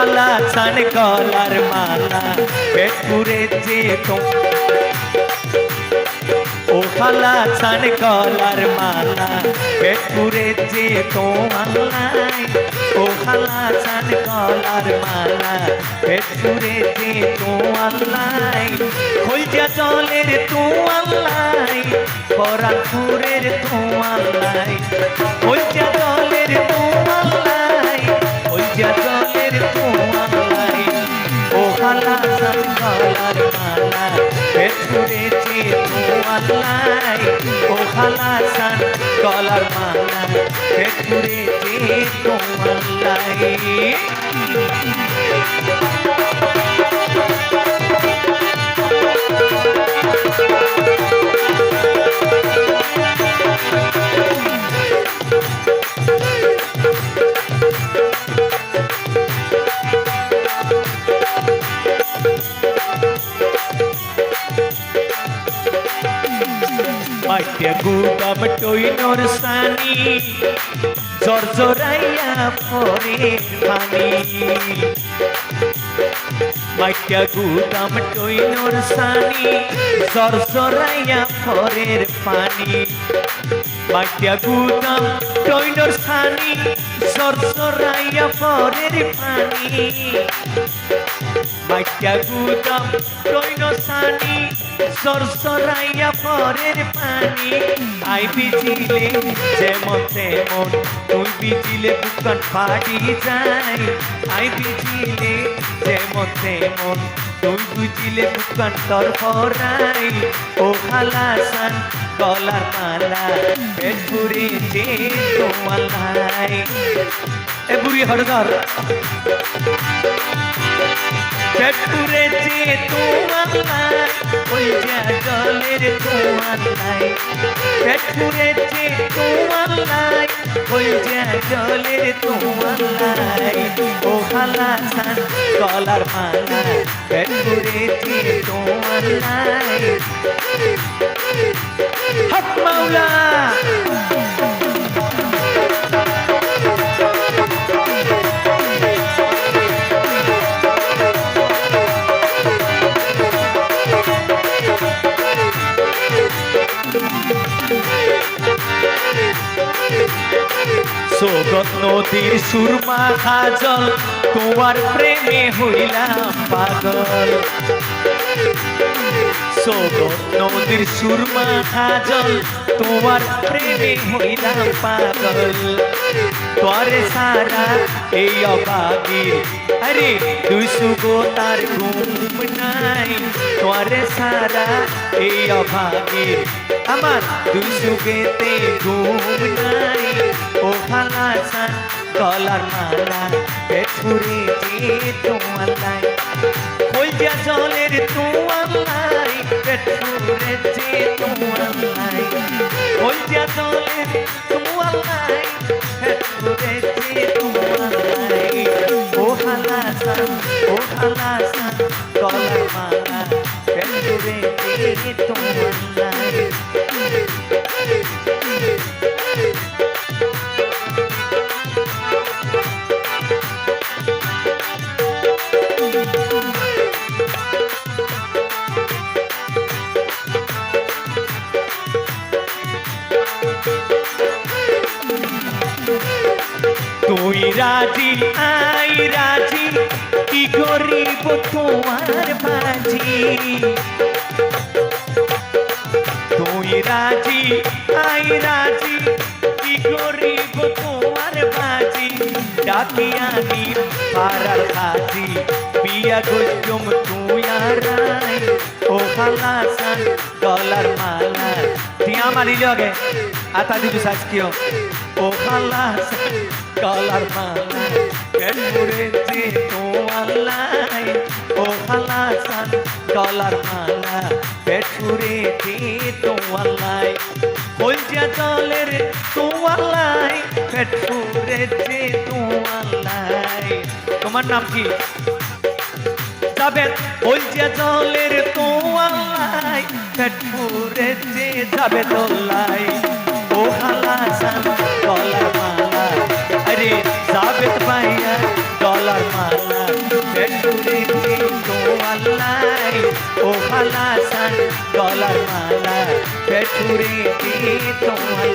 খালা চান গলার মালা। পেটপুরে যে ও খালা চান গলার মালা। পেটপুরে যে তোমালাই ও খালা চান গলার মালা। পেটপুরে যে তোমালাই খোলজা জলের তোমালাই পরানপুরের তোমালাই খোলজা জলের তোমালাই ও খালাসান গলার মালা পেটপুরে যে তোমালাই মাটিয়া গুদাম টইনর সানি। জর জরাইয়া পরে পানি মাটিয়া গুদাম টইনর সানি। জর জরাইয়া পরের পানি। মাটিয়া গুদাম টইনর সানি। জর জরাইয়া পরের পানি। মাটিয়া গুদাম টইন সানি সরসরাইয়া পরের পানি। আই বিজিলে যেমন তেমন, তুই বিজিলে বুকান ফাটি যায়। আই বিজিলে যেমন তেমন, তুই বুঝিলে বুকান তর ফরাই ও খালাসান গলার মালা, পেট যে তোমালাই এ বুড়ি হরদর। পেটপুরে যে তোমার ওই জলের তোমার নাই। পেটপুরে যে তোমার নাই, ওই জলের তোমার নাই। ও খালা গলার মালা পেটপুরে যে তোমার নাই। হক মাওলা। সোগত নদীর সুরমা খাজল তোমার প্রেমে হইলাম পাগল। সোগত নদীর সুরমা খাজল তোমার প্রেমে হইলাম পাগল। তোরে সারা এই অবাগির আরে দুই সুগো তার ঘুম নাই। তোরে সারা এই অভাগির আমার দুই সুগেতে ঘুম নাই। খালাসান গলার মালা পেছুরে যে তোমালাই কইজা জলের তোমালাই পেছুরে যে তোমালাই কইজা জলের তোমালাই পেছুরে যে তোমালাই ও খালাসান ও খালাসান গলার মালা পেছুরে যে তোমালাই রাজি, আই রাজি, কি গরিব তোমার বাজি? তুই রাজি, আই রাজি, কি গরিব তোমার বাজি? ডাকিয়ানি পারার হাজি বিয়া গজম তুই আর ও খালাসান ডলার মালা। টিয়া মারি লগে আতা দিবি সাজকিও। ও খালাসান ডলার মালা কেমুরে যে তোমালাই ও খালাসান ডলার মালা পেটুরে যে তোমালাই কলজা জলের তোমালাই পেটুরে যে তোমালাই তোমার নাম কি? যাবে কলজা জলের তোমালাই পেটুরে যে মালা সান ডলার মালা পেটুরে তোমায়